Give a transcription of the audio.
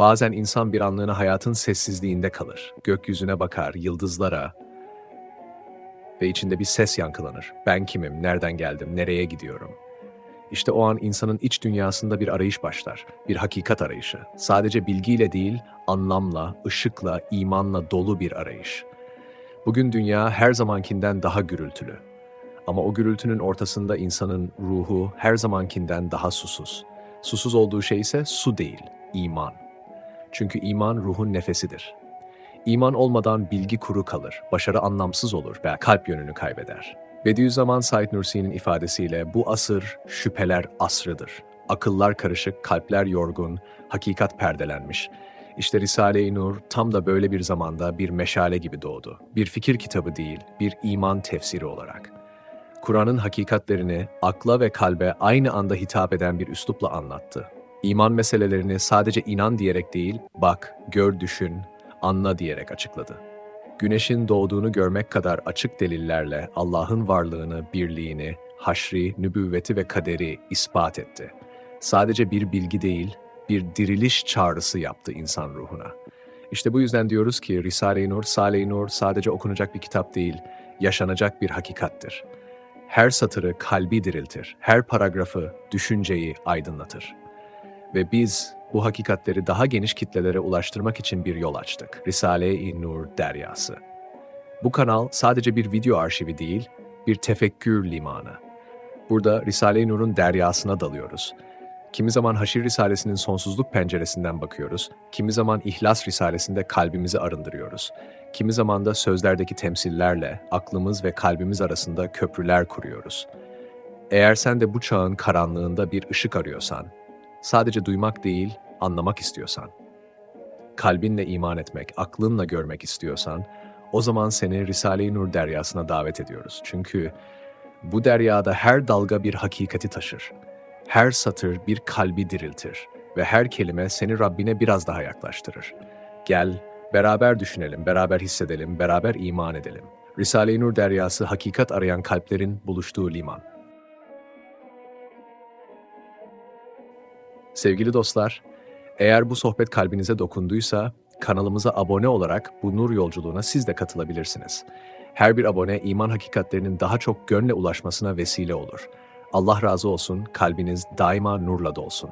Bazen insan bir anlığına hayatın sessizliğinde kalır. Gökyüzüne bakar, yıldızlara ve içinde bir ses yankılanır. Ben kimim, nereden geldim, nereye gidiyorum? İşte o an insanın iç dünyasında bir arayış başlar. Bir hakikat arayışı. Sadece bilgiyle değil, anlamla, ışıkla, imanla dolu bir arayış. Bugün dünya her zamankinden daha gürültülü. Ama o gürültünün ortasında insanın ruhu her zamankinden daha susuz. Susuz olduğu şey ise su değil, iman. Çünkü iman ruhun nefesidir. İman olmadan bilgi kuru kalır, başarı anlamsız olur ve kalp yönünü kaybeder. Bediüzzaman Said Nursi'nin ifadesiyle bu asır şüpheler asrıdır. Akıllar karışık, kalpler yorgun, hakikat perdelenmiş. İşte Risale-i Nur tam da böyle bir zamanda bir meşale gibi doğdu. Bir fikir kitabı değil, bir iman tefsiri olarak. Kur'an'ın hakikatlerini akla ve kalbe aynı anda hitap eden bir üslupla anlattı. İman meselelerini sadece inan diyerek değil, bak, gör, düşün, anla diyerek açıkladı. Güneşin doğduğunu görmek kadar açık delillerle Allah'ın varlığını, birliğini, haşri, nübüvveti ve kaderi ispat etti. Sadece bir bilgi değil, bir diriliş çağrısı yaptı insan ruhuna. İşte bu yüzden diyoruz ki Risale-i Nur, Sale-i Nur sadece okunacak bir kitap değil, yaşanacak bir hakikattir. Her satırı kalbi diriltir, her paragrafı düşünceyi aydınlatır. Ve biz bu hakikatleri daha geniş kitlelere ulaştırmak için bir yol açtık. Risale-i Nur Deryası. Bu kanal sadece bir video arşivi değil, bir tefekkür limanı. Burada Risale-i Nur'un deryasına dalıyoruz. Kimi zaman Haşir Risalesi'nin sonsuzluk penceresinden bakıyoruz, kimi zaman İhlas Risalesi'nde kalbimizi arındırıyoruz. Kimi zaman da sözlerdeki temsillerle aklımız ve kalbimiz arasında köprüler kuruyoruz. Eğer sen de bu çağın karanlığında bir ışık arıyorsan, sadece duymak değil, anlamak istiyorsan, kalbinle iman etmek, aklınla görmek istiyorsan, o zaman seni Risale-i Nur deryasına davet ediyoruz. Çünkü bu deryada her dalga bir hakikati taşır. Her satır bir kalbi diriltir ve her kelime seni Rabbine biraz daha yaklaştırır. Gel, beraber düşünelim, beraber hissedelim, beraber iman edelim. Risale-i Nur deryası hakikat arayan kalplerin buluştuğu liman. Sevgili dostlar, eğer bu sohbet kalbinize dokunduysa kanalımıza abone olarak bu nur yolculuğuna siz de katılabilirsiniz. Her bir abone iman hakikatlerinin daha çok gönle ulaşmasına vesile olur. Allah razı olsun, kalbiniz daima nurla dolsun.